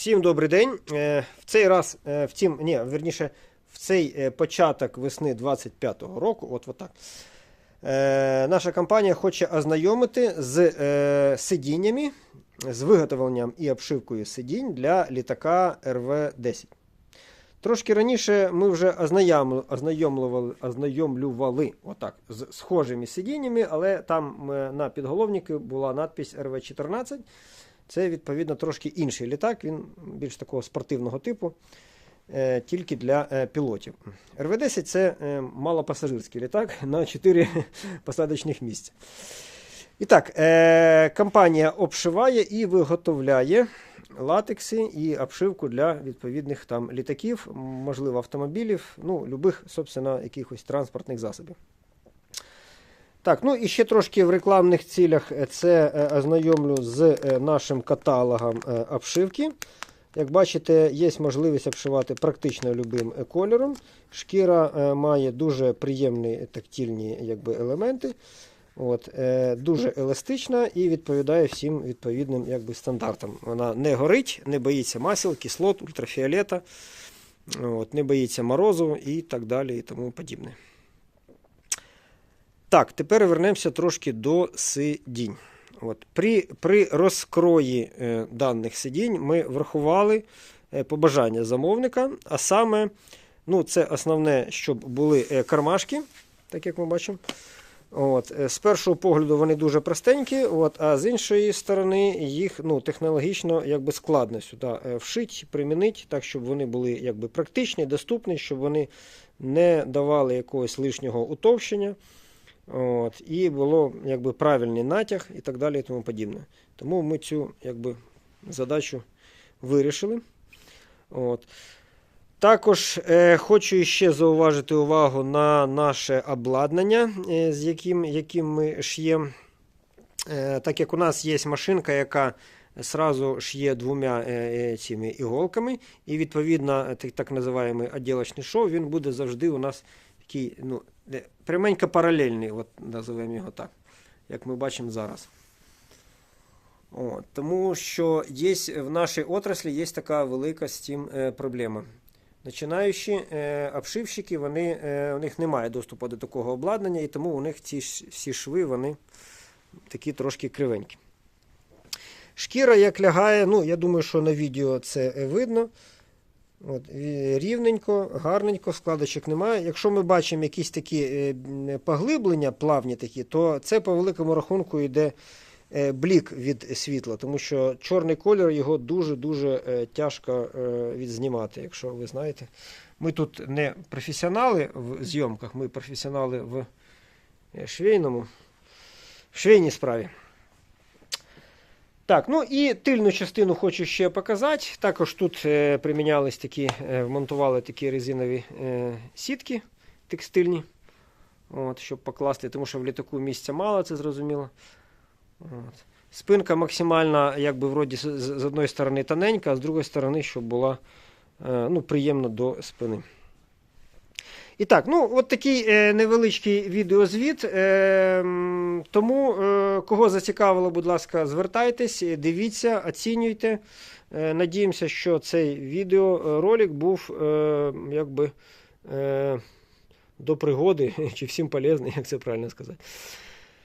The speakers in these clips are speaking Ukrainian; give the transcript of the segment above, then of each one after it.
Всім добрий день. Е, В цей раз, е, втім, ні, верніше, в цей е, початок весни 25-го року, от е, наша компанія хоче ознайомити з сидіннями, з виготовленням і обшивкою сидінь для літака РВ-10. Трошки раніше ми вже ознайомлювали, ознайомлювали, отак, з схожими сидіннями, але там на підголовнику була надпись РВ-14. Це, відповідно, трошки інший літак, він більш такого спортивного типу, е, тільки для е, пілотів. РВ-10 це е, малопасажирський літак на 4 посадочних місця. І так, компанія обшиває і виготовляє латекси і обшивку для відповідних там літаків, можливо, автомобілів, ну, любих, собственно, якихось транспортних засобів. Так, ну і ще трошки в рекламних цілях е, це е, ознайомлю з е, нашим каталогом обшивки. Як бачите, є можливість обшивати практично любим кольором. Шкіра має дуже приємні тактильні якби, елементи. От, е, дуже еластична і відповідає всім відповідним якби, стандартам. Вона не горить, не боїться масел, кислот, ультрафіолета, от, не боїться морозу і так далі і тому подібне. Так, тепер вернемося трошки до сидінь. От, при, при розкрої е, даних сидінь ми врахували е, побажання замовника, а саме, ну, це основне, щоб були е, кармашки, так як ми бачимо. От, е, з першого погляду вони дуже простенькі, от, а з іншої сторони їх ну, технологічно якби, складно сюди е, вшити, примінити, так, щоб вони були якби, практичні, доступні, щоб вони не давали якогось лишнього утовщення. От, і було якби, правильний натяг і так далі і тому подібне. Тому ми цю якби, задачу вирішили. От. Також е, хочу ще зауважити увагу на наше обладнання, е, з яким, яким ми ш'ємо. Е, так як у нас є машинка, яка сразу ш'є двома е, е, цими іголками, і відповідно так, так називаємо відділочний шов, він буде завжди у нас такий ну, пряменько паралельний, от, називаємо його так, як ми бачимо зараз. От, тому що є, в нашій отраслі є така велика з цим е, проблема. Починаючі е, обшивщики, вони, е, у них немає доступу до такого обладнання, і тому у них ці всі шви вони такі трошки кривенькі. Шкіра як лягає, ну, я думаю, що на відео це е, видно. От, рівненько, гарненько, складочок немає. Якщо ми бачимо якісь такі е, поглиблення, плавні такі, то це по великому рахунку йде е, блік від світла, тому що чорний колір його дуже-дуже е, тяжко відзнімати, якщо ви знаєте. Ми тут не професіонали в зйомках, ми професіонали в швейному, в швейній справі. Так, ну і тильну частину хочу ще показати. Також тут е, примінялись такі, е, вмонтували такі резинові е, сітки текстильні, от, щоб покласти, тому що в літаку місця мало, це зрозуміло. От. Спинка максимально, якби вроді з, з з одної сторони тоненька, а з другої сторони, щоб була е, ну, приємно до спини. І так, ну от такий е, невеличкий відеозвіт. Е, тому, е, кого зацікавило, будь ласка, звертайтесь, е, дивіться, оцінюйте. Е, надіємося, що цей відеоролик був е, якби е, до пригоди, чи всім полезний, як це правильно сказати.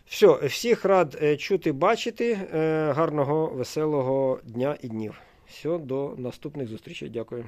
Все, всіх рад е, чути, бачити. Е, гарного, веселого дня і днів. Все, до наступних зустрічей. Дякую.